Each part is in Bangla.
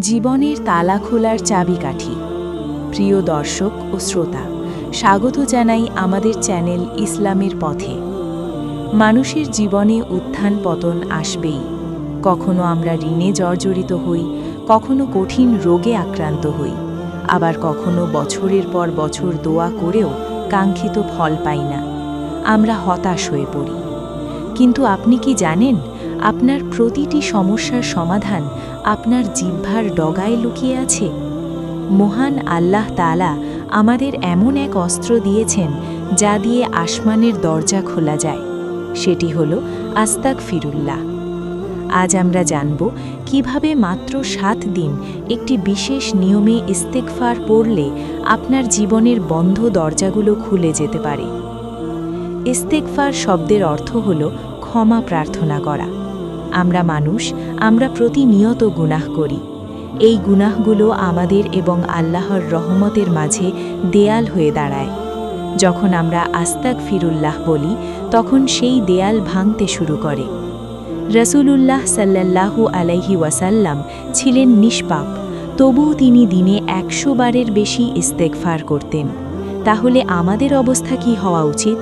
জীবনের তালা খোলার চাবিকাঠি। প্রিয় দর্শক ও শ্রোতা, স্বাগত জানাই আমাদের চ্যানেল ইসলামের পথে। মানুষের জীবনে উত্থান পতন আসবেই। কখনো আমরা ঋণে জর্জরিত হই, কখনো কঠিন রোগে আক্রান্ত হই। আবার কখনো বছরের পর বছর দোয়া করেও কাঙ্ক্ষিত ফল পাই না। আমরা হতাশ হয়ে পড়ি। কিন্তু আপনি কি জানেন, আপনার প্রতিটি সমস্যার সমাধান আপনার জিহ্বার ডগায় লুকিয়ে আছে? মহান আল্লাহ তালা আমাদের এমন এক অস্ত্র দিয়েছেন যা দিয়ে আসমানের দরজা খোলা যায়। সেটি হল আস্তাক ফিরুল্লাহ আজ আমরা জানব কীভাবে মাত্র সাত দিন একটি বিশেষ নিয়মে ইস্তেকফার পড়লে আপনার জীবনের বন্ধ দরজাগুলো খুলে যেতে পারে। ইস্তেকফার শব্দের অর্থ হল ক্ষমা প্রার্থনা করা। আমরা মানুষ, আমরা প্রতিনিয়ত গুনাহ করি। এই গুনাহগুলো আমাদের এবং আল্লাহর রহমতের মাঝে দেয়াল হয়ে দাঁড়ায়। যখন আমরা আস্তাক ফিরুল্লাহ বলি, তখন সেই দেয়াল ভাঙতে শুরু করে। রসুলুল্লাহ সাল্লাল্লাহু আলাইহি ওয়াসাল্লাম ছিলেন নিষ্পাপ, তবুও তিনি দিনে একশো বারের বেশি ইস্তেকফার করতেন। তাহলে আমাদের অবস্থা কি হওয়া উচিত?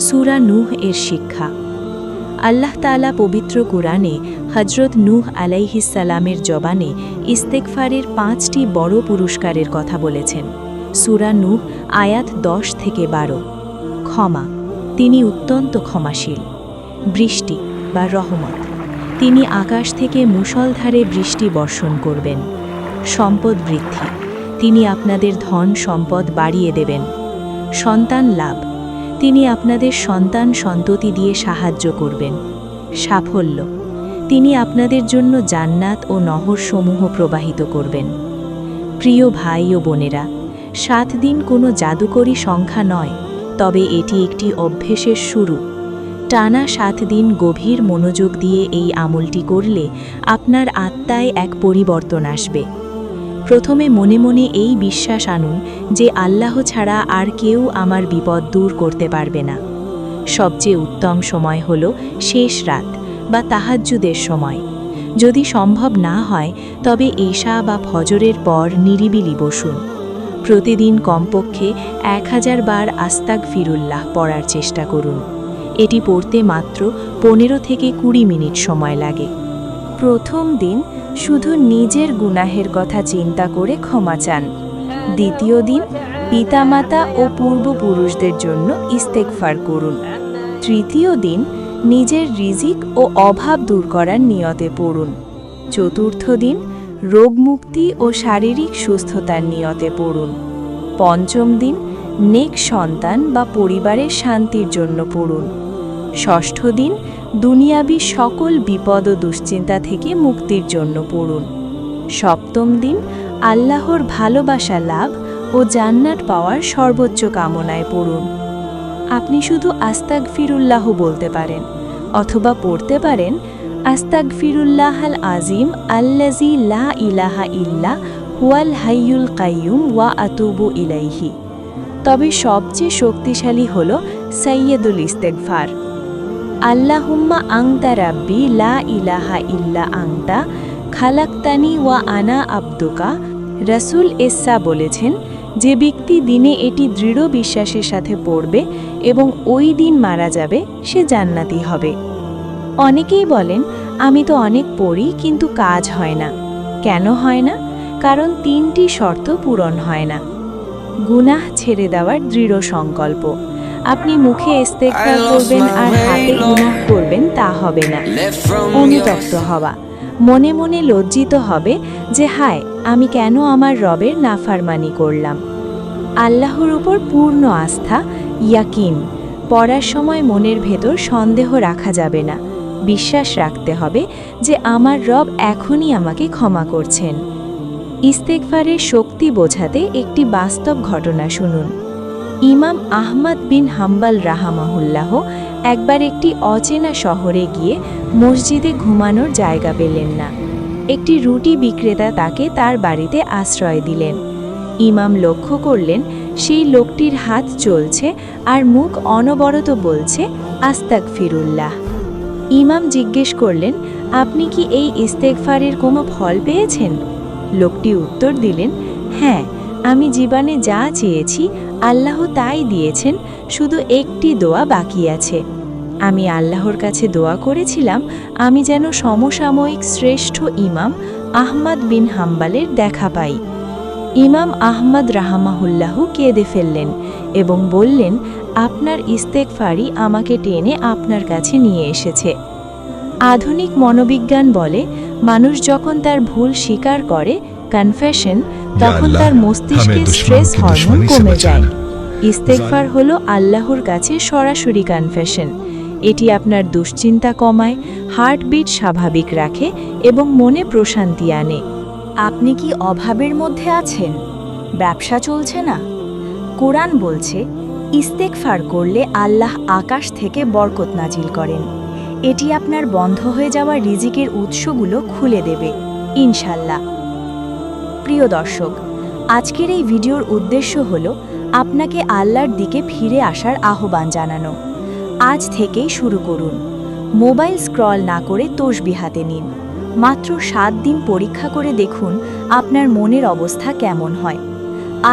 সুরা নুহ এর শিক্ষা। আল্লাহ তালা পবিত্র কুরআনে হজরত নূহ আলাইহিসালামের জবানে ইস্তেকফারের পাঁচটি বড় পুরস্কারের কথা বলেছেন। সুরা নূহ, আয়াত দশ থেকে বারো। ক্ষমা, তিনি অত্যন্ত ক্ষমাশীল। বৃষ্টি বা রহমত, তিনি আকাশ থেকে মুষলধারে বৃষ্টি বর্ষণ করবেন। সম্পদ বৃদ্ধি, তিনি আপনাদের ধন সম্পদ বাড়িয়ে দেবেন। সন্তান লাভ তিনি আপনাদের সন্তান সন্ততি দিয়ে সাহায্য করবেন। সাফল্য। তিনি আপনাদের জন্য জান্নাত ও নহরসমূহ প্রবাহিত করবেন। প্রিয় ভাই ও বোনেরা, সাত দিন কোনো জাদুকরী সংখ্যা নয়, তবে এটি একটি অভ্যেসের শুরু। টানা সাত দিন গভীর মনোযোগ দিয়ে এই আমলটি করলে আপনার আত্মায় এক পরিবর্তন আসবে। প্রথমে মনে মনে এই বিশ্বাস আনুন যে আল্লাহ ছাড়া আর কেউ আমার বিপদ দূর করতে পারবে না। সবচেয়ে উত্তম সময় হল শেষ রাত বা তাহাজ্জুদের সময়। যদি সম্ভব না হয়, তবে এশা বা ফজরের পর নিরিবিলি বসুন। প্রতিদিন কমপক্ষে এক হাজার বার আস্তাক ফিরুল্লাহ পড়ার চেষ্টা করুন। এটি পড়তে মাত্র পনেরো থেকে কুড়ি মিনিট সময় লাগে। প্রথম দিন শুধু নিজের গুনাহের কথা চিন্তা করে ক্ষমা চান। দ্বিতীয় দিন পিতামাতা ও পূর্বপুরুষদের জন্য ইস্তেকফার করুন। তৃতীয় দিন নিজের রিজিক ও অভাব দূর করার নিয়তে পড়ুন। চতুর্থ দিন রোগমুক্তি ও শারীরিক সুস্থতার নিয়তে পড়ুন। পঞ্চম দিন নেক সন্তান বা পরিবারের শান্তির জন্য পড়ুন। ষষ্ঠ দিন দুনিয়াবি সকল বিপদ ও দুশ্চিন্তা থেকে মুক্তির জন্য পড়ুন। সপ্তম দিন, আল্লাহর ভালোবাসা লাভ ও জান্নাত পাওয়ার সর্বোচ্চ কামনায় পড়ুন। আপনি শুধু আস্তাক ফিরুল্লাহ বলতে পারেন অথবা পড়তে পারেন আস্তাক ফিরুল্লাহ আল আজিম আল্লাজি লা ইলাহা ইল্লা হুয়াল হাইয়ুল কাইয়ুম ওয়া আতুবু ইলাইহি। তবে সবচেয়ে শক্তিশালী হল সৈয়দুল ইস্তেকফার আল্লাহুম্মা আংতা রাব্বি লা ইলাহা ইল্লা আংতা খালাক্তানি ওয়া আনা আব্দুকা। রাসুল এসা বলেছেন, যে ব্যক্তি দিনে এটি দৃঢ় বিশ্বাসের সাথে পড়বে এবং ওই দিন মারা যাবে, সে জান্নাতি হবে। অনেকেই বলেন, আমি তো অনেক পড়ি, কিন্তু কাজ হয় না। কেন হয় না? কারণ তিনটি শর্ত পূরণ হয় না। গুনাহ ছেড়ে দেওয়ার দৃঢ় সংকল্প। আপনি মুখে ইস্তেকবার করবেন আর হাতে গুনাহ করবেন তা হবে না। অনুতপ্ত হওয়া। মনে মনে লজ্জিত হবে যে হায় আমি কেন আমার রবের নাফারমানি করলাম? আল্লাহর উপর পূর্ণ আস্থা ইয়াকিন। পড়ার সময় মনের ভেতর সন্দেহ রাখা যাবে না। বিশ্বাস রাখতে হবে যে আমার রব এখনই আমাকে ক্ষমা করছেন। ইস্তেকফারের শক্তি বোঝাতে একটি বাস্তব ঘটনা শুনুন। ইমাম আহমদ বিন হাম্বাল রাহামাহুল্লাহ একবার একটি অচেনা শহরে গিয়ে মসজিদে ঘুমানোর জায়গা পেলেন না। একটি রুটি বিক্রেতা তাকে তার বাড়িতে আশ্রয় দিলেন। ইমাম লক্ষ্য করলেন, সেই লোকটির হাত চলছে আর মুখ অনবরত বলছে আস্তাক ফিরুল্লাহ ইমাম জিজ্ঞেস করলেন, আপনি কি এই ইস্তেকফারের কোনো ফল পেয়েছেন? লোকটি উত্তর দিলেন হ্যাঁ। আমি জীবনে যা চেয়েছি, আল্লাহ তাই দিয়েছেন, শুধু একটি দোয়া বাকি আছে। আমি আল্লাহর কাছে দোয়া করেছিলাম, আমি যেন সমসাময়িক শ্রেষ্ঠ ইমাম আহমদ বিন হাম্বালের দেখা পাই। ইমাম আহমদ রাহামাহুল্লাহু কেঁদে ফেললেন এবং বললেন, আপনার ইস্তেক ইস্তেকফারি আমাকে টেনে আপনার কাছে নিয়ে এসেছে। আধুনিক মনোবিজ্ঞান বলে, মানুষ যখন তার ভুল স্বীকার করে কনফেশন তখন তার মস্তিষ্কে স্ট্রেস হরমোন কমে যায়। ইস্তেকফার হলো আল্লাহর কাছে সরাসরি কনফেশন এটি আপনার দুশ্চিন্তা কমায় হার্টবিট স্বাভাবিক রাখে এবং মনে প্রশান্তি আনে। আপনি কি অভাবের মধ্যে আছেন? ব্যবসা চলছে না? কোরআন বলছে ইস্তেকফার করলে আল্লাহ আকাশ থেকে বরকত নাজিল করেন। এটি আপনার বন্ধ হয়ে যাওয়া রিজিকের উৎসগুলো খুলে দেবে। ইনশাল্লাহ। প্রিয় দর্শক, আজকের এই ভিডিওর উদ্দেশ্য হল আপনাকে আল্লাহর দিকে ফিরে আসার আহ্বান জানানো। আজ থেকেই শুরু করুন। মোবাইল স্ক্রল না করে তসবি হাতে নিন। মাত্র সাত দিন পরীক্ষা করে দেখুন আপনার মনের অবস্থা কেমন হয়।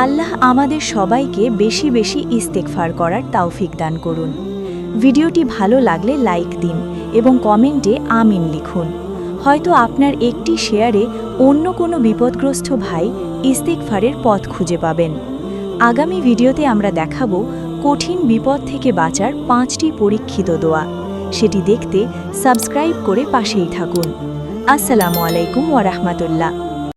আল্লাহ আমাদের সবাইকে বেশি বেশি ইস্তেকফার করার তাওফিক দান করুন। ভিডিওটি ভালো লাগলে লাইক দিন এবং কমেন্টে আমিন লিখুন। হয়তো আপনার একটি শেয়ারে অন্য কোনো বিপদগ্রস্ত ভাই ইস্তিকফারের পথ খুঁজে পাবেন। আগামী ভিডিওতে আমরা দেখাব কঠিন বিপদ থেকে বাঁচার পাঁচটি পরীক্ষিত দোয়া। সেটি দেখতে সাবস্ক্রাইব করে পাশেই থাকুন। আসসালামু আলাইকুম ওয়া রাহমাতুল্লাহ।